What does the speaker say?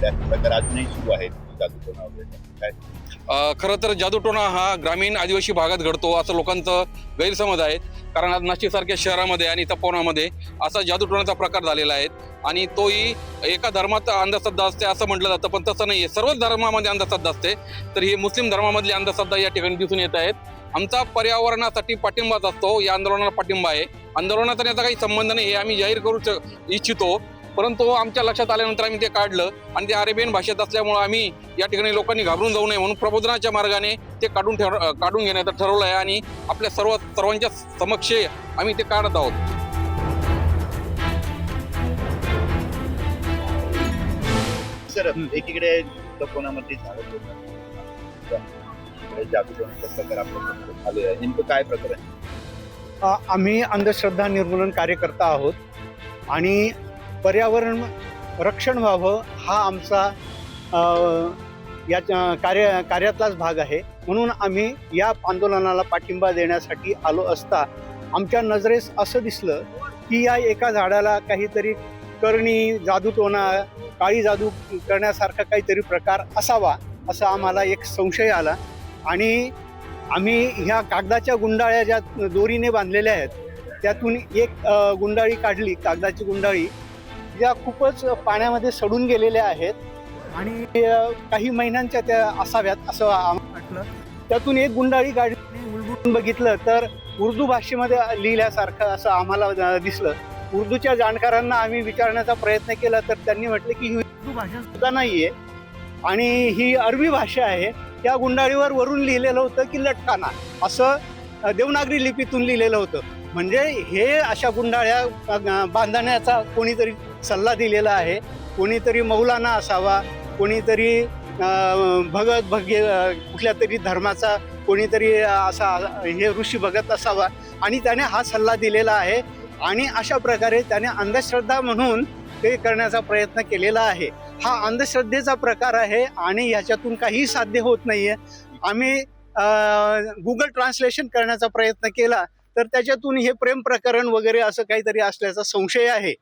प्रकार अजूनही सुरू आहेत जादूटोणा वगैरे. काय? खरं तर जादूटोणा हा ग्रामीण आदिवासी भागात घडतो असं लोकांचं गैरसमज आहे कारण आज नाशिकसारख्या शहरामध्ये आणि तपोनामध्ये असा जादूटोणाचा प्रकार झालेला आहे आणि तोही एका धर्मात अंधश्रद्धा असते असं म्हटलं जातं पण तसं नाही आहे सर्वच धर्मामध्ये अंधश्रद्धा असते. तर ही मुस्लिम धर्मामधली अंधश्रद्धा या ठिकाणी दिसून येत आहेत. आमचा पर्यावरणासाठी पाठिंबाच असतो. या आंदोलनाला पाठिंबा आहे. आंदोलनाचा याचा काही संबंध नाही हे आम्ही जाहीर करू इच्छितो. परंतु आमच्या लक्षात आल्यानंतर आम्ही ते काढलं आणि ते अरेबियन भाषेत असल्यामुळं आम्ही या ठिकाणी लोकांनी घाबरून जाऊ नये म्हणून प्रबोधनाच्या मार्गाने ते काढून ठेव काढून घेण्याचं ठरवलं आहे आणि आपल्या सर्व सर्वांच्या समक्ष आम्ही ते काढत आहोत. सर एकीकडे आहे नेमकं काय प्रकार आहे? अ, आम्ही अंधश्रद्धा निर्मूलन कार्यकर्ता आहोत आणि पर्यावरण रक्षण व्हावं हा आमचा या कार्य कार्यातलाच भाग आहे. म्हणून आम्ही या आंदोलनाला पाठिंबा देण्यासाठी आलो असता आमच्या नजरेस असं दिसलं की या एका झाडाला काहीतरी करणी जादूटोना काळी जादू करण्यासारखा काहीतरी प्रकार असावा असा आम्हाला एक संशय आला. आणि आम्ही ह्या कागदाच्या गुंडाळ्या ज्या दोरीने बांधलेल्या आहेत त्यातून एक गुंडाळी काढली. कागदाची गुंडाळी या खूपच पाण्यामध्ये सडून गेलेल्या आहेत. आणि काही महिन्यांच्या त्या असाव्यात असं आम्हाला वाटलं. त्यातून एक गुंडाळी गाडी उलगडून बघितलं तर उर्दू भाषेमध्ये लिहिल्यासारखं असं आम्हाला दिसलं. उर्दूच्या जाणकारांना आम्ही विचारण्याचा प्रयत्न केला तर त्यांनी म्हटलं की ही उर्दू भाषा सुद्धा नाही आहे आणि ही अरबी भाषा आहे. त्या गुंडाळीवर वरून लिहिलेलं होतं की लटकाना असं देवनागरी लिपीतून लिहिलेलं होतं. म्हणजे हे अशा गुंडाळ्या बांधण्याचा कोणीतरी सल्ला दिलेला आहे. कोणीतरी मौलाना असावा कोणीतरी भगत भगे कुठल्या तरी धर्माचा कोणीतरी असा हे ऋषी भगत असावा. आणि त्याने हा सल्ला दिलेला आहे आणि अशा प्रकारे त्याने अंधश्रद्धा म्हणून ते करण्याचा प्रयत्न केलेला आहे. हा अंधश्रद्धेचा प्रकार आहे आणि ह्याच्यातून काही साध्य होत नाहीये. आम्ही गुगल ट्रान्सलेशन करण्याचा प्रयत्न केला तर त्याच्यातून हे प्रेम प्रकरण वगैरे असं काहीतरी असल्याचा संशय आहे.